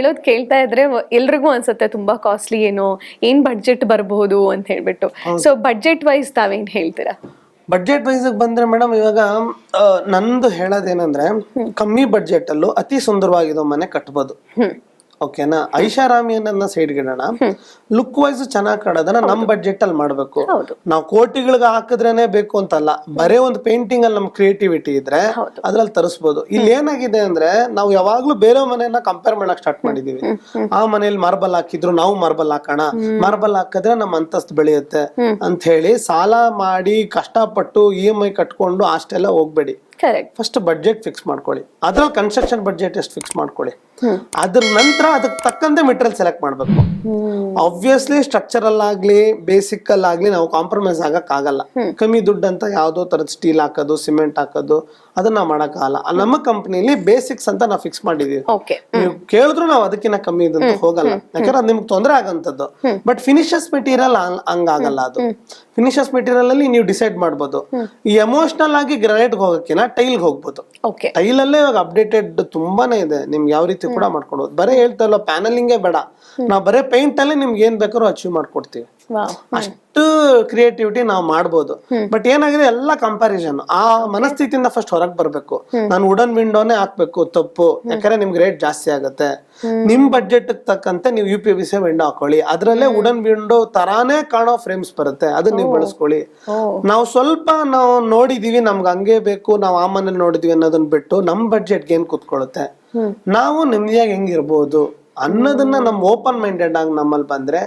ಹೇಳೋದ್ ಕೇಳ್ತಾ ಇದ್ರೆ ಎಲ್ರಿಗೂ ಅನ್ಸುತ್ತೆ ತುಂಬಾ ಕಾಸ್ಟ್ಲಿ ಏನೋ ಏನ್ ಬಡ್ಜೆಟ್ ಬರಬಹುದು ಅಂತ ಹೇಳ್ಬಿಟ್ಟು. ಸೊ ಬಡ್ಜೆಟ್ ವೈಸ್ ತಾವೇನ್ ಹೇಳ್ತೀರಾ? ಬಡ್ಜೆಟ್ ವೈಸ್ ಬಂದ್ರೆ ಮೇಡಮ್ ಇವಾಗ ನಂದು ಹೇಳೋದೇನಂದ್ರೆ ಕಮ್ಮಿ ಬಡ್ಜೆಟ್ ಅಲ್ಲೂ ಅತಿ ಸುಂದರವಾಗಿರೋ ಮನೆ ಕಟ್ಬೋದು. ಓಕೆನಾ? ಐಷಾರಾಮಿ ಅನ್ನೋದನ್ನ ಸೈಡ್ ಇಡೋಣ. ಲುಕ್ ವೈಸ್ ಚೆನ್ನಾಗಿ ಕಾಣೋದನ್ನ ನಮ್ ಬಜೆಟ್ ಅಲ್ಲಿ ಮಾಡ್ಬೇಕು. ನಾವು ಕೋಟಿಗಳಿಗೆ ಹಾಕಿದ್ರೇನೆ ಬೇಕು ಅಂತಲ್ಲ. ಬರೇ ಒಂದು ಪೇಂಟಿಂಗ್ ಅಲ್ಲಿ ನಮ್ ಕ್ರಿಯೇಟಿವಿಟಿ ಇದ್ರೆ ಅದ್ರಲ್ಲಿ ತರಿಸ್ಬೋದು. ಇಲ್ಲಿ ಏನಾಗಿದೆ ಅಂದ್ರೆ ನಾವು ಯಾವಾಗ್ಲೂ ಬೇರೆ ಮನೆಯನ್ನ ಕಂಪೇರ್ ಮಾಡಕ್ ಸ್ಟಾರ್ಟ್ ಮಾಡಿದೀವಿ. ಆ ಮನೇಲಿ ಮಾರ್ಬಲ್ ಹಾಕಿದ್ರು ನಾವು ಮಾರ್ಬಲ್ ಹಾಕೋಣ. ಮಾರ್ಬಲ್ ಹಾಕಿದ್ರೆ ನಮ್ ಅಂತಸ್ತು ಬೆಳೆಯುತ್ತೆ ಅಂತ ಹೇಳಿ ಸಾಲ ಮಾಡಿ ಕಷ್ಟಪಟ್ಟು ಇ ಎಂ ಐ ಕಟ್ಕೊಂಡು ಅಷ್ಟೆಲ್ಲ ಹೋಗ್ಬೇಡಿ. ಕರೆಕ್ಟ್ ಫಸ್ಟ್ ಬಡ್ಜೆಟ್ ಫಿಕ್ಸ್ ಮಾಡ್ಕೊಳ್ಳಿ. ಅದ್ರಲ್ಲಿ ಕನ್ಸ್ಟ್ರಕ್ಷನ್ ಬಡ್ಜೆಟ್ ಎಷ್ಟು ಫಿಕ್ಸ್ ಮಾಡ್ಕೊಳ್ಳಿ. ಅದ್ರ ನಂತರ ಅದಕ್ಕೆ ತಕ್ಕಂತೆ ಮೆಟೀರಿಯಲ್ ಸೆಲೆಕ್ಟ್ ಮಾಡಬೇಕು. ಆಬ್ವಿಯಸ್ಲಿ ಸ್ಟ್ರಕ್ಚರಲ್ ಆಗ್ಲಿ ಬೇಸಿಕ್ ಆಗ್ಲಿ ನಾವು ಕಾಂಪ್ರಮೈಸ್ ಆಗಕ್ ಆಗಲ್ಲ. ಕಮ್ಮಿ ದುಡ್ಡು ಅಂತ ಯಾವ್ದೋ ತರದ ಸ್ಟೀಲ್ ಹಾಕೋದು ಸಿಮೆಂಟ್ ಹಾಕೋದು ಅದನ್ನ ಮಾಡೋಕ್ಕಾಗಲ್ಲ ನಮ್ಮ ಕಂಪ್ನಿಲಿ ಬೇಸಿಕ್ಸ್ ಅಂತ ನಾವು ಫಿಕ್ಸ್ ಮಾಡಿದೀವಿ. ನೀವು ಕೇಳಿದ್ರು ನಾವು ಅದಕ್ಕಿಂತ ಕಮ್ಮಿ ಇದಂತ ಹೋಗಲ್ಲ. ಯಾಕಂದ್ರೆ ಅದು ನಿಮ್ಗೆ ತೊಂದರೆ ಆಗಂತದ್ದು. ಬಟ್ ಫಿನಿಶಸ್ ಮೆಟೀರಿಯಲ್ ಹಂಗಾಗಲ್ಲ ಅದು. ಫಿನಿಶಸ್ ಮೆಟೀರಿಯಲ್ ಅಲ್ಲಿ ನೀವು ಡಿಸೈಡ್ ಮಾಡ್ಬೋದು. ಈ ಎಮೋಷನಲ್ ಆಗಿ ಗ್ರಾನೈಟ್ ಹೋಗಕ್ಕಿನ ಟೈಲ್ ಹೋಗ್ಬೋದು. ಅಲ್ಲೇ ಇವಾಗ ಅಪ್ಡೇಟೆಡ್ ತುಂಬಾನೇ ಇದೆ. ನಿಮ್ಗೆ ಯಾವ ರೀತಿ ಕೂಡ ಮಾಡ್ಕೊಡ್ಬೋದು. ಬರೇ ಹೇಳ್ತಾ ಇಲ್ಲ ಪ್ಯಾನಲಿಂಗೇ ಬೇಡ. ನಾವು ಬರೇ ಪೇಂಟ್ ಅಲ್ಲೇ ನಿಮ್ಗೆ ಏನ್ ಬೇಕಾದ್ರೂ ಅಚೀವ್ ಮಾಡ್ಕೊಡ್ತೀವಿ. ಅಷ್ಟು ಕ್ರಿಯೇಟಿವಿಟಿ ನಾವು ಮಾಡ್ಬೋದು. ಬಟ್ ಏನಾಗಿದೆ ಎಲ್ಲ ಕಂಪ್ಯಾರಿಸನ್ ಆ ಮನಸ್ಥಿತಿಯಿಂದ ಫಸ್ಟ್ ಹೊರಗೆ ಬರ್ಬೇಕು. ನಾನು ವುಡನ್ ವಿಂಡೋನೇ ಹಾಕ್ಬೇಕು ತಪ್ಪು. ಯಾಕಂದ್ರೆ ನಿಮ್ಗೆ ರೇಟ್ ಜಾಸ್ತಿ ಆಗುತ್ತೆ. ನಿಮ್ ಬಡ್ಜೆಟ್ ತಕ್ಕಂತೆ ನೀವು U P V C window ಹಾಕೊಳ್ಳಿ. ಅದ್ರಲ್ಲೇ ವುಡನ್ ವಿಂಡೋ ತರಾನೇ ಕಾಣೋ ಫ್ರೇಮ್ಸ್ ಬರುತ್ತೆ. ಅದನ್ನ ನೀವು ಬಳಸ್ಕೊಳ್ಳಿ. ನಾವು ಸ್ವಲ್ಪ ನಾವು ನೋಡಿದೀವಿ ನಮ್ಗೆ ಹಂಗೆ ಬೇಕು ನಾವು ಆ ಮನೇಲಿ ನೋಡಿದೀವಿ ಅನ್ನೋದನ್ನ ಬಿಟ್ಟು ನಮ್ ಬಡ್ಜೆಟ್ಗೆ ಏನ್ ಕೂತ್ಕೊಳ್ಳುತ್ತೆ? ನಾವು ನೆಮ್ಮದಿಯಾಗಿ ಹೆಂಗಿರ್ಬೋದು ಅನ್ನೋದನ್ನ ನಮ್ ಓಪನ್ ಮೈಂಡೆಡ್ ಆಗಿ ನಮ್ಮಲ್ಲಿ ಬಂದ್ರೆ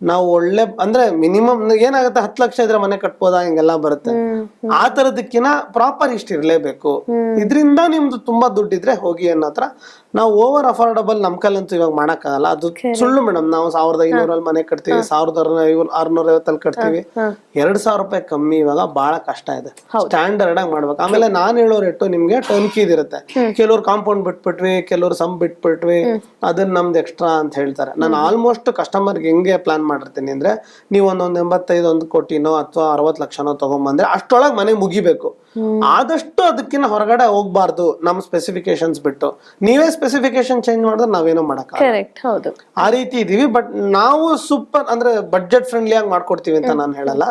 ನಾವು ಒಳ್ಳೆ ಅಂದ್ರೆ ಮಿನಿಮಮ್ ಏನಾಗುತ್ತೆ? ಹತ್ತು ಲಕ್ಷ ಇದ್ರೆ ಮನೆ ಕಟ್ಬೋದಾ? ಹಿಂಗೆಲ್ಲ ಬರುತ್ತೆ. ಆ ತರದಕ್ಕಿನ ಪ್ರಾಪರ್ ಇಷ್ಟ ಇರ್ಲೇಬೇಕು. ಇದರಿಂದ ನಿಮ್ದು ತುಂಬಾ ದುಡ್ಡಿದ್ರೆ ಹೋಗಿ ಅನ್ನೋ ಹತ್ರ ನಾವು ಓವರ್ ಅಫೋರ್ಡಬಲ್ ನಮ್ ಕೈಲಂತೂ ಇವಾಗ ಮಾಡಕ್ಕಾಗಲ್ಲ. ಅದು ಸುಳ್ಳು ಮೇಡಮ್ ನಾವು ಸಾವಿರದ ಐನೂರಲ್ಲಿ ಮನೆ ಕಟ್ತೀವಿ ಸಾವಿರದ ಆರ್ನೂರ ಐವತ್ತಲ್ಲಿ ಕಟ್ತೀವಿ. ಎರಡ್ ಸಾವಿರ ರೂಪಾಯಿ ಕಮ್ಮಿ ಇವಾಗ ಬಹಳ ಕಷ್ಟ ಇದೆ. ಸ್ಟ್ಯಾಂಡರ್ಡ್ ಆಗಿ ಮಾಡ್ಬೇಕು. ಆಮೇಲೆ ನಾನ್ ಹೇಳೋ ರೇಟು ನಿಮ್ಗೆ ಟರ್ನ್ಕಿ ಇರುತ್ತೆ. ಕೆಲವ್ರು ಕಾಂಪೌಂಡ್ ಬಿಟ್ಬಿಟ್ವಿ ಕೆಲವ್ರು ಸಮ್ ಬಿಟ್ಬಿಟ್ವಿ ಅದನ್ನ ನಮ್ದು ಎಕ್ಸ್ಟ್ರಾ ಅಂತ ಹೇಳ್ತಾರೆ. ನಾನು ಆಲ್ಮೋಸ್ಟ್ ಕಸ್ಟಮರ್ಗೆ ಹೆಂಗೆ ಪ್ಲಾನ್ ಮಾಡಿರ್ತೀನಿ ಅಂದ್ರೆ ನೀವು ಒಂದೊಂದು ಎಂಬತ್ತೈದು ಒಂದು ಕೋಟಿನೋ ಅಥವಾ ಅರವತ್ತು ಲಕ್ಷನೋ ತಗೊಂಬಂದ್ರೆ ಅಷ್ಟೊಳಗೆ ಮನೆ ಮುಗಿಬೇಕು. ಆದಷ್ಟು ಅದಕ್ಕಿಂತ ಹೊರಗಡೆ ಹೋಗ್ಬಾರ್ದು ನಮ್ ಸ್ಪೆಸಿಫಿಕೇಶನ್ಸ್ ಬಿಟ್ಟು. ನೀವೇ ಸ್ಪೆಸಿಫಿಕೇಶನ್ ಚೇಂಜ್ ಮಾಡಿದ್ರೆ ನಾವೇನೋ ಮಾಡಕ್ ಕರೆಕ್ಟ್ ಹೌದು. ಆ ರೀತಿ ಇದೀವಿ ಬಟ್ ನಾವು ಸೂಪರ್ ಅಂದ್ರೆ ಬಡ್ಜೆಟ್ ಫ್ರೆಂಡ್ಲಿ ಆಗಿ ಮಾಡ್ಕೊಡ್ತೀವಿ ಅಂತ ನಾನು ಹೇಳಲ್ಲ.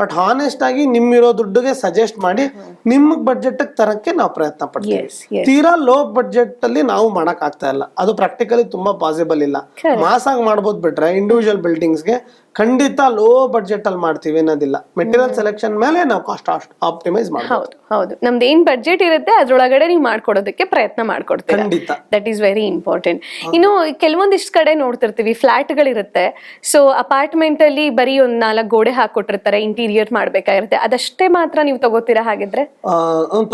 ಬಟ್ ಹಾನೆಸ್ಟ್ ಆಗಿ ನಿಮ್ಮಿರೋ ದುಡ್ಡುಗೆ ಸಜೆಸ್ಟ್ ಮಾಡಿ ನಿಮ್ ಬಡ್ಜೆಟ್ ತರಕ್ಕೆ ನಾವು ಪ್ರಯತ್ನ ಪಡ್ತೀವಿ. ತೀರಾ ಲೋ ಬಡ್ಜೆಟ್ ಅಲ್ಲಿ ನಾವು ಮಾಡಕ್ ಆಗ್ತಾ ಇಲ್ಲ. ಅದು ಪ್ರಾಕ್ಟಿಕಲಿ ತುಂಬಾ ಪಾಸಿಬಲ್ ಇಲ್ಲ. ಮಾಸ್ ಆಗಿ ಮಾಡ್ಬೋದು ಬಿಟ್ರೆ ಇಂಡಿವಿಜುವಲ್ ಬಿಲ್ಡಿಂಗ್ಸ್ಗೆ ಖಂಡಿತ ಲೋ ಬಡ್ಜೆಟ್ ಅಲ್ಲಿ ಮಾಡ್ತೀವಿ ಅನ್ನೋದಿಲ್ಲ. ಮೆಟೀರಿಯಲ್ ಸೆಲೆಕ್ಷನ್ ಮೇಲೆ ನಾವು ಕಾಸ್ಟ್ ಆಪ್ಟಿಮೈಸ್ ಮಾಡ್ತೀವಿ ಹೌದು ಹೌದು. ನಮ್ದು ಏನ್ ಬಡ್ಜೆಟ್ ಇರುತ್ತೆ ಅದ್ರೊಳಗಡೆ ನೀವು ಮಾಡ್ಕೊಡೋದಕ್ಕೆ ಪ್ರಯತ್ನ ಮಾಡ್ಕೊಡ್ತೀವಿ ಖಂಡಿತ. ದಟ್ ಈಸ್ ವೆರಿ ಇಂಪಾರ್ಟೆಂಟ್ ಇನ್ನು ಕೆಲವೊಂದಿಷ್ಟು ಕಡೆ ನೋಡ್ತಿರ್ತೀವಿ ಫ್ಲಾಟ್ಗಳಿರುತ್ತೆ. ಸೊ ಅಪಾರ್ಟ್ಮೆಂಟ್ ಅಲ್ಲಿ ಬರೀ ಒಂದ್ ನಾಲ್ಕು ಗೋಡೆ ಹಾಕೊಟ್ಟಿರ್ತಾರೆ ಇಂಟೀರಿಯರ್ ಮಾಡ್ಬೇಕಾಗಿರುತ್ತೆ. ಅದಷ್ಟೇ ಮಾತ್ರ ನೀವು ತಗೋತೀರಾ ಹಾಗಿದ್ರೆ?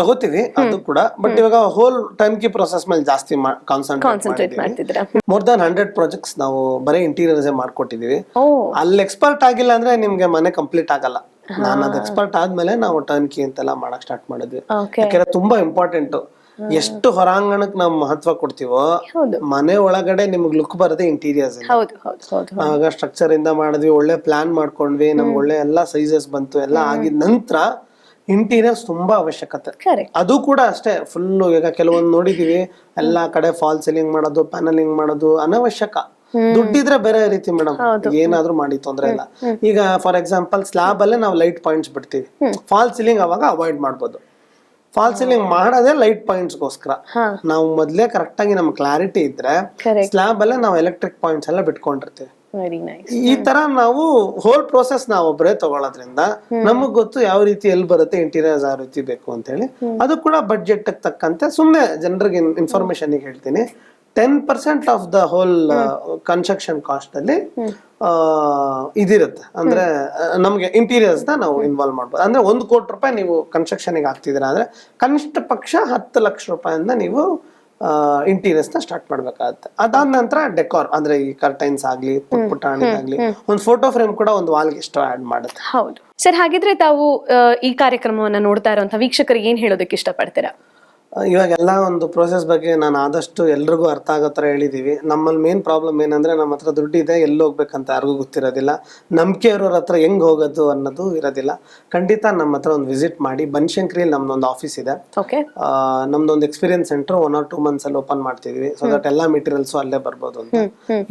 ತಗೋತೀವಿ ಅದು ಕೂಡ. ಬಟ್ ಇವಾಗ ಹೋಲ್ ಟೈಮ್ ಕಿ ಪ್ರೊಸೆಸ್ ಮೇಲೆ ಜಾಸ್ತಿ ಕಾನ್ಸಂಟ್ರೇಟ್ ಕಾನ್ಸಂಟ್ರೇಟ್ ಮಾಡ್ತಿದ್ದೀರಾ? ಮೋರ್ ದನ್ ಹಂಡ್ರೆಡ್ ಪ್ರಾಜೆಕ್ಟ್ಸ್ ನಾವು ಬರೀ ಇಂಟೀರಿಯರ್ಸ್ ಮಾಡ್ಕೊಟ್ಟಿದೀವಿ ಓ. ಅಲ್ಲಿ ಎಕ್ಸ್ಪರ್ಟ್ ಆಗಿಲ್ಲ ಅಂದ್ರೆ ನಿಮ್ಗೆ ಮನೆ ಕಂಪ್ಲೀಟ್ ಆಗಲ್ಲ. ನಾನು ಅದು ಎಕ್ಸ್ಪರ್ಟ್ ಆದ್ಮೇಲೆ ನಾವು ಟರ್ನ್ ಕಿ ಅಂತೆಲ್ಲ ಮಾಡಕ್ ಸ್ಟಾರ್ಟ್ ಮಾಡಿದ್ವಿ. ಯಾಕಂದ್ರೆ ತುಂಬಾ ಇಂಪಾರ್ಟೆಂಟ್ ಎಷ್ಟು ಹೊರಾಂಗಣಕ್ ನಾವು ಮಹತ್ವ ಕೊಡ್ತೀವೋ ಮನೆ ಒಳಗಡೆ ನಿಮ್ಗೆ ಲುಕ್ ಬರದೆ ಇಂಟೀರಿಯರ್ಸ್ ಆಗ ಸ್ಟ್ರಕ್ಚರ್ ಇಂದ ಮಾಡಿದ್ವಿ ಒಳ್ಳೆ ಪ್ಲಾನ್ ಮಾಡ್ಕೊಂಡ್ವಿ ನಮ್ಗೆ ಒಳ್ಳೆ ಎಲ್ಲಾ ಸೈಜಸ್ ಬಂತು ಎಲ್ಲ ಆಗಿದ ನಂತರ ಇಂಟೀರಿಯರ್ಸ್ ತುಂಬಾ ಅವಶ್ಯಕತೆ. ಅದು ಕೂಡ ಅಷ್ಟೇ ಫುಲ್ ಈಗ ಕೆಲವೊಂದು ನೋಡಿದೀವಿ ಎಲ್ಲಾ ಕಡೆ ಫಾಲ್ ಸೀಲಿಂಗ್ ಮಾಡೋದು ಪ್ಯಾನಲಿಂಗ್ ಮಾಡೋದು ಅನವಶ್ಯಕ. ದುಡ್ಡಿದ್ರೆ ಬೇರೆ ರೀತಿ ಮೇಡಮ್. ಏನಾದ್ರೂ ಮಾಡಿ ತೊಂದ್ರೆ ಇಲ್ಲ. ಈಗ ಫಾರ್ ಎಕ್ಸಾಂಪಲ್ ಸ್ಲಾಬ್ ಅಲ್ಲೇ ನಾವು ಲೈಟ್ ಪಾಯಿಂಟ್ಸ್ ಬಿಡ್ತೀವಿ. ಫಾಲ್ ಸೀಲಿಂಗ್ ಅವಾಗ ಅವಾಯ್ಡ್ ಮಾಡ್ಬೋದು. ಫಾಲ್ ಸೀಲಿಂಗ್ ಮಾಡೋದೇ ಲೈಟ್ ಪಾಯಿಂಟ್ಸ್ ಗೋಸ್ಕರ ನಾವು ಮೊದ್ಲೇ ಕರೆಕ್ಟ್ ಆಗಿ ನಮ್ ಕ್ಲಾರಿಟಿ ಇದ್ರೆ ಸ್ಲಾಬ್ ಅಲ್ಲೇ ನಾವು ಎಲೆಕ್ಟ್ರಿಕ್ ಪಾಯಿಂಟ್ಸ್ ಎಲ್ಲ ಬಿಟ್ಕೊಂಡಿರ್ತೀವಿ. ಈ ತರ ನಾವು ಹೋಲ್ ಪ್ರೋಸೆಸ್ ನಾವು ಒಬ್ಬರೇ ತಗೊಳ್ಳೋದ್ರಿಂದ ನಮಗ್ ಗೊತ್ತು ಯಾವ ರೀತಿ ಎಲ್ಲಿ ಬರುತ್ತೆ ಇಂಟೀರಿಯರ್ಸ್ ಯಾವ ರೀತಿ ಬೇಕು ಅಂತ ಹೇಳಿ. ಅದು ಕೂಡ ಬಡ್ಜೆಟ್ ತಕ್ಕಂತೆ ಸುಮ್ನೆ ಜನರಿಗೆ ಇನ್ಫಾರ್ಮೇಶನ್ ಹೇಳ್ತೀನಿ. Ten percent of the whole construction cost ಅಲ್ಲಿ ಆ, ಇದಿರುತ್ತೆ. ಅಂದ್ರೆ ನಮಗೆ ಇಂಟೀರಿಯರ್ಸ್ನ ನಾವು ಇನ್ವಾಲ್ವ್ ಮಾಡ್ಬೋದು. ಅಂದ್ರೆ ಒಂದು ಕೋಟಿ ರೂಪಾಯಿ ನೀವು ಕನ್ಸ್ಟ್ರಕ್ಷನ್ಗೆ ಹಾಕ್ತಿದ್ದೀರಾ ಅಂದ್ರೆ ಕನಿಷ್ಠ ಪಕ್ಷ ಹತ್ತು ಲಕ್ಷ ರೂಪಾಯಿಂದ ನೀವು ಇಂಟೀರಿಯರ್ಸ್ನ ಸ್ಟಾರ್ಟ್ ಮಾಡ್ಬೇಕಾಗತ್ತೆ. ಅದಾದ ನಂತರ ಡೆಕೋರ್ ಅಂದ್ರೆ ಈ ಕರ್ಟೈನ್ಸ್ ಆಗ್ಲಿ ಪುಟ್ ಪುಟಾಣಿದಾಗ್ಲಿ ಒಂದು ಫೋಟೋ ಫ್ರೇಮ್ ಕೂಡ ಒಂದು ವಾಲ್ಗೆ ಇಷ್ಟ ಆಡ್ ಮಾಡುತ್ತೆ. ಹೌದು. ಸರ್ ಹಾಗಿದ್ರೆ ತಾವು ಈ ಕಾರ್ಯಕ್ರಮವನ್ನ ನೋಡ್ತಾ ಇರುವಂತಹ ವೀಕ್ಷಕರಿಗೆ ಏನ್ ಹೇಳೋದಕ್ಕೆ ಇಷ್ಟಪಡ್ತೀರಾ? ಇವಾಗೆಲ್ಲ ಒಂದು ಪ್ರೋಸೆಸ್ ಬಗ್ಗೆ ನಾನು ಆದಷ್ಟು ಎಲ್ರಿಗೂ ಅರ್ಥ ಆಗೋ ಥರ ಹೇಳಿದೀವಿ. ನಮ್ಮಲ್ಲಿ ಮೇನ್ ಪ್ರಾಬ್ಲಮ್ ಏನಂದ್ರೆ ನಮ್ಮ ಹತ್ರ ದುಡ್ಡಿದೆ ಎಲ್ಲಿ ಹೋಗ್ಬೇಕಂತ ಯಾರಿಗೂ ಗೊತ್ತಿರೋದಿಲ್ಲ. ನಂಬಿಕೆ ಇರೋರ ಹತ್ರ ಹೆಂಗ್ ಹೋಗೋದು ಅನ್ನೋದು ಇರೋದಿಲ್ಲ. ಖಂಡಿತ ನಮ್ಮ ಹತ್ರ ಒಂದು ವಿಸಿಟ್ ಮಾಡಿ. ಬನಶಂಕರಿಯಲ್ಲಿ ನಮ್ಮದೊಂದು ಆಫೀಸ್ ಇದೆ. ಓಕೆ ನಮ್ದೊಂದು experience centre one or two months ಅಲ್ಲಿ ಓಪನ್ ಮಾಡ್ತಿದೀವಿ. ಸೊ ದಟ್ ಎಲ್ಲಾ ಮೆಟೀರಿಯಲ್ಸು ಅಲ್ಲೇ ಬರ್ಬೋದು ಅಂತ.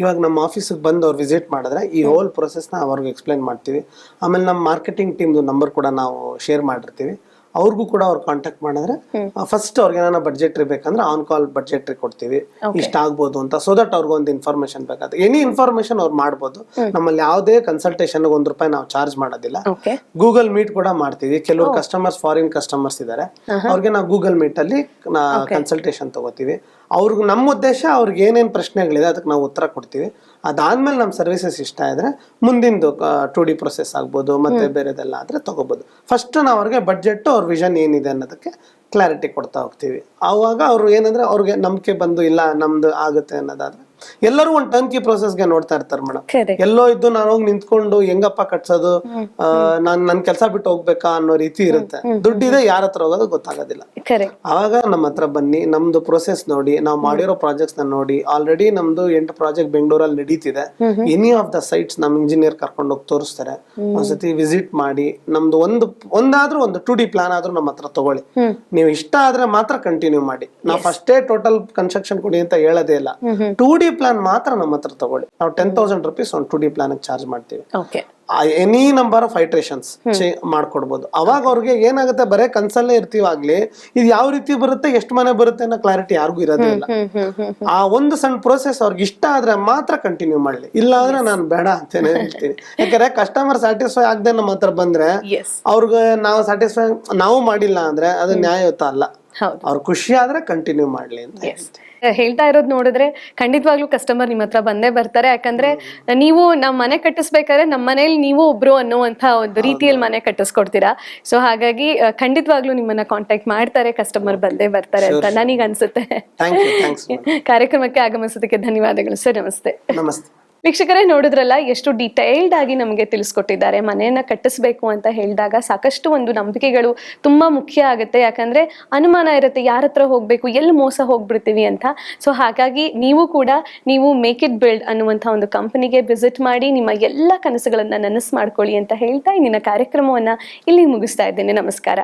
ಇವಾಗ ನಮ್ಮ ಆಫೀಸಿಗೆ ಬಂದು ಅವ್ರು ವಿಸಿಟ್ ಮಾಡಿದ್ರೆ ಈ ಹೋಲ್ನ ಅವ್ರಿಗೆ ಎಕ್ಸ್ಪ್ಲೈನ್ ಮಾಡ್ತೀವಿ. ಆಮೇಲೆ ನಮ್ಮ ಮಾರ್ಕೆಟಿಂಗ್ ಟೀಮ್ದು ನಂಬರ್ ಕೂಡ ನಾವು ಶೇರ್ ಮಾಡಿರ್ತೀವಿ. ಅವ್ರಿಗೂ ಕೂಡ ಅವ್ರು ಕಾಂಟ್ಯಾಕ್ಟ್ ಮಾಡಿದ್ರೆ ಫಸ್ಟ್ ಅವ್ರಿಗೆ ಏನಾರ ಬಡ್ಜೆಟ್ರಿ ಬೇಕಂದ್ರೆ ಆನ್ ಕಾಲ್ ಬಡ್ಜೆಟ್ರಿ ಕೊಡ್ತೀವಿ. ಇಷ್ಟ ಆಗ್ಬೋದು ಅಂತ ಸೊ ದಟ್ ಅವ್ರಿಗೆ ಒಂದು ಇನ್ಫಾರ್ಮೇಶನ್ ಬೇಕಾದ್ರೆ ಎನಿ ಇನ್ಫಾರ್ಮೇಶನ್ ಅವ್ರು ಮಾಡ್ಬೋದು. ನಮ್ಮಲ್ಲಿ ಯಾವುದೇ ಕನ್ಸಲ್ಟೇಷನ್ ಒಂದ್ ರೂಪಾಯಿ ನಾವು ಚಾರ್ಜ್ ಮಾಡೋದಿಲ್ಲ. ಗೂಗಲ್ ಮೀಟ್ ಕೂಡ ಮಾಡ್ತೀವಿ. ಕೆಲವರು ಕಸ್ಟಮರ್ಸ್ ಫಾರಿನ್ ಕಸ್ಟಮರ್ಸ್ ಇದ್ದಾರೆ ಅವ್ರಿಗೆ ನಾವು ಗೂಗಲ್ ಮೀಟ್ ಅಲ್ಲಿ ಕನ್ಸಲ್ಟೇಷನ್ ತಗೋತೀವಿ. ಅವ್ರಿಗೆ ನಮ್ಮ ಉದ್ದೇಶ ಅವ್ರಿಗೆ ಏನೇನು ಪ್ರಶ್ನೆಗಳಿದೆ ಅದಕ್ಕೆ ನಾವು ಉತ್ತರ ಕೊಡ್ತೀವಿ. ಅದಾದಮೇಲೆ ನಮ್ಮ ಸರ್ವಿಸಸ್ ಇಷ್ಟ ಇದ್ರೆ ಮುಂದಿಂದು ಟು ಡಿ ಪ್ರೊಸೆಸ್ ಆಗ್ಬೋದು ಮತ್ತೆ ಬೇರೆದೆಲ್ಲ ಆದರೆ ತಗೋಬಹುದು ಫಸ್ಟ್ ನಾವು ಅವ್ರಿಗೆ ಬಡ್ಜೆಟ್ ಅವ್ರ ವಿಷನ್ ಏನಿದೆ ಅನ್ನೋದಕ್ಕೆ ಕ್ಲಾರಿಟಿ ಕೊಡ್ತಾ ಹೋಗ್ತೀವಿ. ಆವಾಗ ಅವರು ಏನಂದ್ರೆ ಅವ್ರಿಗೆ ನಂಬಿಕೆ ಬಂದು ಇಲ್ಲ ನಮ್ದು ಆಗುತ್ತೆ ಅನ್ನೋದಾದ್ರೆ ಎಲ್ಲರೂ ಒಂದು ಟರ್ನ್ ಕಿ ಗೆ ನೋಡ್ತಾ ಇರ್ತಾರೆ ಮೇಡಮ್ ಎಲ್ಲೋ ಇದ್ದು ನಾನು ಹೋಗಿ ನಿಂತ್ಕೊಂಡು ಹೆಂಗಪ್ಪ ಕಟ್ಸೋದು? ನಾನ್ ನನ್ ಕೆಲಸ ಬಿಟ್ಟು ಹೋಗ್ಬೇಕಾ ಅನ್ನೋ ರೀತಿ ಇರುತ್ತೆ. ದುಡ್ಡಿದೆ ಯಾರ ಹತ್ರ ಹೋಗೋದು ಗೊತ್ತಾಗೋದಿಲ್ಲ. ಆವಾಗ ಅವಾಗ ನಮ್ಮ ಹತ್ರ ಬನ್ನಿ ನಮ್ದು ಪ್ರೊಸೆಸ್ ನೋಡಿ ನಾವು ಮಾಡಿರೋ ಪ್ರಾಜೆಕ್ಟ್ಸ್ನ ನೋಡಿ. ಆಲ್ರೆಡಿ ನಮ್ದು ಎಂಟು ಪ್ರಾಜೆಕ್ಟ್ ಬೆಂಗಳೂರಲ್ಲಿ ನಡೀತಿದೆ. ಎನಿ ಆಫ್ ದ ಸೈಟ್ಸ್ ನಮ್ ಇಂಜಿನಿಯರ್ ಕರ್ಕೊಂಡು ಹೋಗಿ ತೋರಿಸ್ತಾರೆ. ಒಂದ್ಸತಿ ವಿಸಿಟ್ ಮಾಡಿ ನಮ್ದು ಒಂದು ಒಂದಾದ್ರೂ ಒಂದು ಟು ಡಿ ಪ್ಲಾನ್ ಆದ್ರೂ ನಮ್ಮ ಹತ್ರ ತಗೊಳ್ಳಿ. ನೀವು ಇಷ್ಟ ಆದ್ರೆ ಮಾತ್ರ ಕಂಟಿನ್ಯೂ ಮಾಡಿ. ನಾವು ಫಸ್ಟೇ ಟೋಟಲ್ ಕನ್ಸ್ಟ್ರಕ್ಷನ್ ಕೊಡಿ ಅಂತ ಹೇಳೋದೇ ಇಲ್ಲ. ಟು ಡಿ ಪ್ಲಾನ್ ಮಾತ್ರ ನಮ್ಮ ಹತ್ರ ತಗೊಳ್ಳಿ. ನಾವು ಟೆನ್ ತೌಸಂಡ್ ರುಪೀಸ್ ಒಂದು ಟು ಡಿ ಪ್ಲಾನ್ ಚಾರ್ಜ್ ಮಾಡ್ತೀವಿ. Okay any number of iterations ಮಾಡ್ಕೊಡ್ಬೋದು. ಅವಾಗ ಅವ್ರಿಗೆ ಏನಾಗುತ್ತೆ ಬರೇ ಕನ್ಸಲ್ಲೇ ಇರ್ತೀವಾಗ್ಲಿ ಇದು ಯಾವ ರೀತಿ ಬರುತ್ತೆ ಎಷ್ಟು ಮನೆ ಬರುತ್ತೆ ಅನ್ನೋ ಕ್ಲಾರಿಟಿ ಯಾರಿಗೂ ಇರೋದಿಲ್ಲ ಆ ಒಂದು ಸಣ್ಣ ಪ್ರೋಸೆಸ್ ಅವ್ರಿಗೆ ಇಷ್ಟ ಆದ್ರೆ ಮಾತ್ರ ಕಂಟಿನ್ಯೂ ಮಾಡ್ಲಿ. ಇಲ್ಲ ಅಂದ್ರೆ ನಾನು ಬೇಡ ಅಂತೇನೆ ಹೇಳ್ತೀನಿ. ಯಾಕಂದ್ರೆ ಕಸ್ಟಮರ್ ಸ್ಯಾಟಿಸ್ಫೈ ಆಗದೆ ನಮ್ಮ ಹತ್ರ ಬಂದ್ರೆ ಅವ್ರಿಗೆ ನಾವು ಸ್ಯಾಟಿಸ್ಫೈ ನಾವು ಮಾಡಿಲ್ಲ ಅಂದ್ರೆ ಅದು ನ್ಯಾಯಯುತ ಅಲ್ಲ. ಅವ್ರು ಖುಷಿ ಆದ್ರೆ ಕಂಟಿನ್ಯೂ ಮಾಡ್ಲಿ ಅಂತ ಹೇಳ್ತಾ ಇರೋದು ನೋಡಿದ್ರೆ ಖಂಡಿತವಾಗ್ಲೂ ಕಸ್ಟಮರ್ ನಿಮ್ಮ ಹತ್ರ ಬಂದೇ ಬರ್ತಾರೆ. ಯಾಕಂದ್ರೆ ನೀವು ನಮ್ಮ ಮನೆ ಕಟ್ಟಿಸ್ಬೇಕಾದ್ರೆ ನಮ್ಮ ಮನೇಲಿ ನೀವು ಒಬ್ರು ಅನ್ನುವಂಥ ಒಂದು ರೀತಿಯಲ್ಲಿ ಮನೆ ಕಟ್ಟಿಸ್ಕೊಡ್ತೀರಾ? ಸೊ ಹಾಗಾಗಿ ಖಂಡಿತವಾಗ್ಲೂ ನಿಮ್ಮನ್ನ ಕಾಂಟ್ಯಾಕ್ಟ್ ಮಾಡ್ತಾರೆ. ಕಸ್ಟಮರ್ ಬಂದೇ ಬರ್ತಾರೆ ಅಂತ ನನಗೆ ಅನ್ಸುತ್ತೆ ಕಾರ್ಯಕ್ರಮಕ್ಕೆ ಆಗಮಿಸೋದಕ್ಕೆ ಧನ್ಯವಾದಗಳು. ಸರ್ ನಮಸ್ತೆ. ನಮಸ್ತೆ. ವೀಕ್ಷಕರೇ ನೋಡಿದ್ರಲ್ಲ, ಎಷ್ಟು ಡಿಟೈಲ್ಡ್ ಆಗಿ ನಮಗೆ ತಿಳಿಸ್ಕೊಟ್ಟಿದ್ದಾರೆ. ಮನೆಯನ್ನ ಕಟ್ಟಿಸ್ಬೇಕು ಅಂತ ಹೇಳಿದಾಗ ಸಾಕಷ್ಟು ಒಂದು ನಂಬಿಕೆಗಳು ತುಂಬಾ ಮುಖ್ಯ ಆಗುತ್ತೆ. ಯಾಕಂದ್ರೆ ಅನುಮಾನ ಇರುತ್ತೆ, ಯಾರ ಹತ್ರ ಹೋಗ್ಬೇಕು ಎಲ್ಲಿ ಮೋಸ ಹೋಗ್ಬಿಡ್ತೀವಿ ಅಂತ. ಸೊ ಹಾಗಾಗಿ ನೀವು ಕೂಡ ನೀವು ಮೇಕ್ ಇಟ್ ಬಿಲ್ಡ್ ಅನ್ನುವಂಥ ಒಂದು ಕಂಪನಿಗೆ ವಿಸಿಟ್ ಮಾಡಿ, ನಿಮ್ಮ ಎಲ್ಲ ಕನಸುಗಳನ್ನ ನನಸು ಮಾಡ್ಕೊಳ್ಳಿ ಅಂತ ಹೇಳ್ತಾ ಇಂದಿನ ಕಾರ್ಯಕ್ರಮವನ್ನ ಇಲ್ಲಿ ಮುಗಿಸ್ತಾ ಇದ್ದೇನೆ. ನಮಸ್ಕಾರ.